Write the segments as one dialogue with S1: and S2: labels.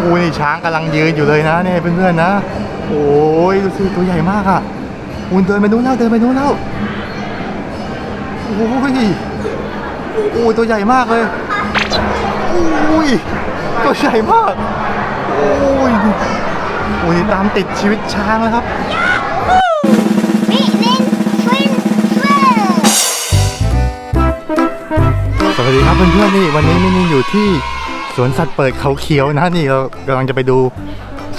S1: โอ้ยนี่ช้างกำลังยืนอยู่เลยนะเนี่ยเพื่อนๆนะ โอ้ยดูสิตัวใหญ่มากอะอุนเดินไปนู้นแล้วเดินไปนู้นแล้วโอ้ยโอ้ยตัวใหญ่มากเลยโอ้ยตัวใหญ่มากโอ้ยโอ้ยตามติดชีวิตช้างแล้วครับสวัสดีครับเพื่อนๆนี่วันนี้มินี่อยู่ที่ สวนสัตว์เปิดเขาเขียวนะนี่เรากำลังจะไปดู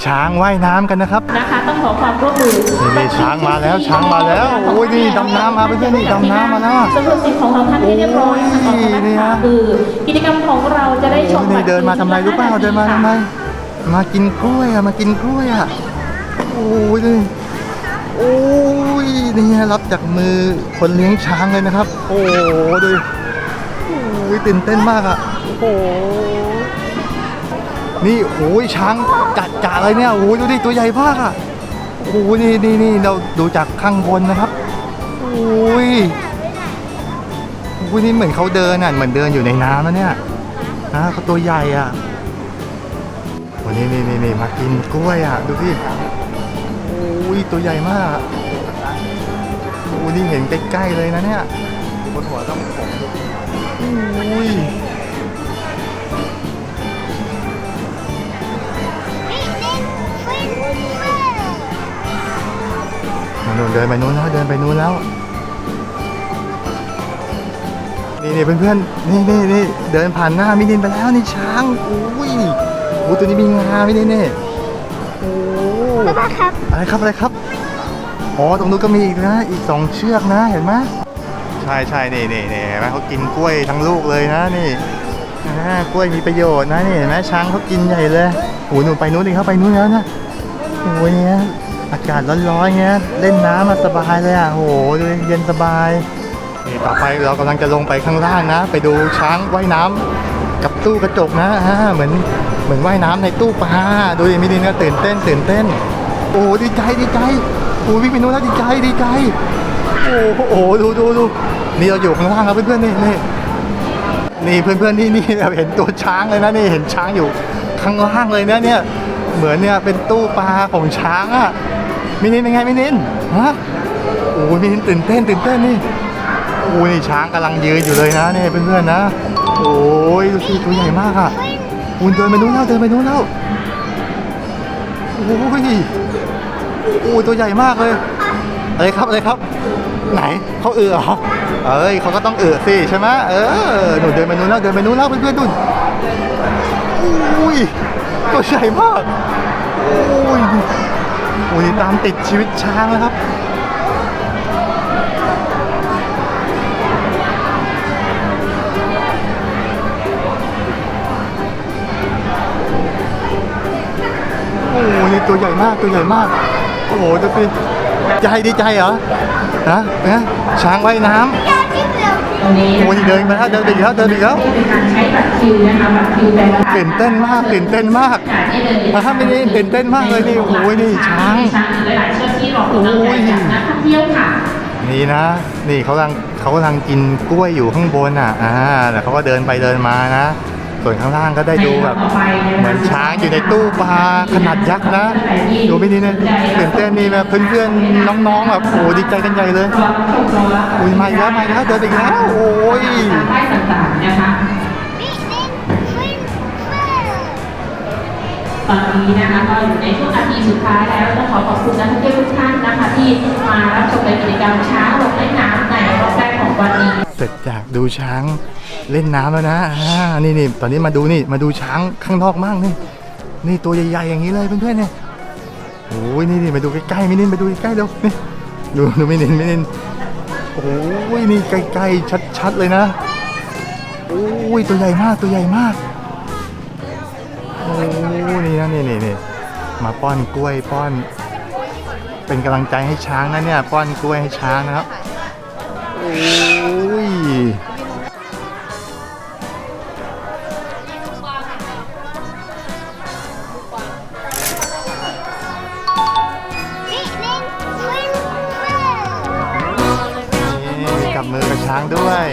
S1: ช้างว่ายน้ำกันนะครับ
S2: นะคะต้องขอความร่วมมือ
S1: นี่นี่ช้างมาแล้วช้างมาแล้วโอ้ยนี่ดำน้ำมาเพื่อนๆนี่ดำน้ำมาแล้วอะ
S2: สำรวจสิ่งของเราท่านให้เรียบร้อยนะคะ
S1: โอ้ยนี่ฮะ
S2: คือกิจกรรมของเราจะได้ชม
S1: โอ้ยนี่เดินมาทำอะไรรู้เปล่าเดินมาทำไมมากินกล้วยอะมากินกล้วยอะโอ้ยนี่โอ้ยนี่รับจากมือคนเลี้ยงช้างเลยนะครับ โอ้โหดูดิโอ้ยตื่นเต้นมากอะโอ้โห นี่โอ้ยช้างจัดจ่าเลยเนี่ยโอ้ยดูดิตัวใหญ่มากอะโอ้ยนี่นี่นี่เราดูจากข้างบนนะครับโอ้ยโอ้ยนี่เหมือนเขาเดินอะเหมือนเดินอยู่ในน้ำแล้วเนี่ยนะเขาตัวใหญ่อะโอ้ยนี่นี่นี่นี่มากินกล้วยอะดูสิโอ้ยตัวใหญ่มากอะโอ้ยนี่เห็นใกล้ๆเลยนะเนี่ยบนหัวต้องผมโอ้ย นู่นเดินไปนู้นแล้วเดินไปนู้นแล้ว นี่นี่เพื่อนๆนี่นี่นี่เดินผ่านหน้ามินินไปแล้วนี่ช้างอุ้ยโอ้ตัวนี้มีงาไม่ได้เน่โอ้
S3: ครับ
S1: อะไรครับอะไรครับอ๋อตรงนู้นก็มีอีกนะอีกสองเชือกนะเห็นไหมใช่ใช่นี่นี่นี่เห็นไหมเขากินกล้วยทั้งลูกเลยนะนี่อ่ากล้วยมีประโยชน์นะนี่เห็นไหมช้างเขากินใหญ่เลยโอ้หนูไปนู้นดิเขาไปนู้นแล้วนะโอ้ยเนี่ย อากาศร้อนๆเงี้ยเล่นน้ำมาสบายเลยอะโหดูเย็นสบายนี่ต่อไปเรากำลังจะลงไปข้างล่างนะ ไปดูช้างว่ายน้ำกับตู้กระจกนะอ่าเหมือนเหมือนว่ายน้ำในตู้ปลาดูดิมิดินก็ตื่นเต้นตื่นเต้น โอ้ดีใจดีใจโอ้วิ่งไปนู้นแล้วดีใจดีใจโอ้โหดูดูดูนี่เราอยู่ข้างล่างครับเพื่อนๆนี่นี่นี่เพื่อนๆนี่นี่แบบเห็นตัวช้างเลยนะนี่เห็นช้างอยู่ข้างล่างเลยนะเนี่ย เหมือนเนี่ยเป็นตู้ปลาของช้างอะมินินเป็นไงมินินฮะโอ้ยมินินตื่นเต้นตื่นเต้นนี่โอ้ยนี่ช้างกำลังยืนอยู่เลยนะนี่เพื่อนๆนะ โอ้ยดูสิตัวใหญ่มากอะคุณเดินไปนู้นแล้วเดินไปนู้นแล้วโอ้ยโอ้ยตัวใหญ่มากเลยอะไรครับอะไรครับ ไหนเขาเอือเหรอเอ้ยเขาก็ต้องเอือสิใช่ไหมเออหนูเดินไปนู้นแล้วเดินไปนู้นแล้วเพื่อนๆดูอุ้ย ตัวใหญ่มาก โอ้ยโอ้ยตามติดชีวิตช้างแล้วครับ โอ้โหนี่ตัวใหญ่มากตัวใหญ่มาก โอ้โหดูสิใจดีใจเหรอ ฮะนะช้างว่ายน้ำ โอ้ยเดินไปแล้วเดินไปอีกแล้วเดินไปอีกแล้ว
S2: เป็นการใช้บัตรคิวนะคะบัตรคิวแต่ละ
S1: ตื่นเต้นมากตื่นเต้นมาก
S2: จ่ายได้เลย
S1: มาทำไม่ได้ตื่นเต้นมากเลยนี่โอ้ยนี่ช้าง
S2: ช้างหลายๆเชือกที่รอคุณน้องใจจากนักท่องเที่ยวค่ะ
S1: นี่นะ นี่เขากำลังเขากำลังกินกล้วยอยู่ข้างบนอะอ่าแล้วเขาก็เดินไปเดินมานะ ส่วนข้างล่างก็ได้ดูแบบเหมือนช้างอยู่ในตู้ปลาขนาดยักษ์นะ ดูไม่ดีนะตื่นเต้นนี่แบบเพื่อนๆน้องๆแบบโอ้ดีใจกันใหญ่เลย
S2: อุ้
S1: ยมาแล้วมาแล้วเดินไปอีกแล้ว โอ้ย
S2: ต่างๆนะคะตอนนี้นะคะก็อยู่ในช่วงนาทีสุดท้ายแล้วต้องขอขอบคุณนักท่องเที่ยวทุกท่านนะคะที่มารับชมในกิจกรรมช้าง เส
S1: ร็จจากดูช้างเล่นน้ำแล้วนะอ่านี่นี่ตอนนี้มาดูนี่มาดูช้างข้างนอกมั่งนี่ นี่ตัวใหญ่ๆอย่างนี้เลยเพื่อนๆเนี่ยโอ้ยนี่นี่มาดูใกล้ๆมินินมาดูใกล้ๆเร็วนี่ดูดูมินินมินินโอ้ยนี่ใกล้ๆชัดๆเลยนะโอ้ยตัวใหญ่มากตัวใหญ่มากโอ้นี่นะนี่นี่นี่มาป้อนกล้วยป้อน เป็นกำลังใจให้ช้างนะเนี่ย ป้อนกล้วยให้ช้างนะครับโอ้ นี่มีกับมือกับช้างด้วย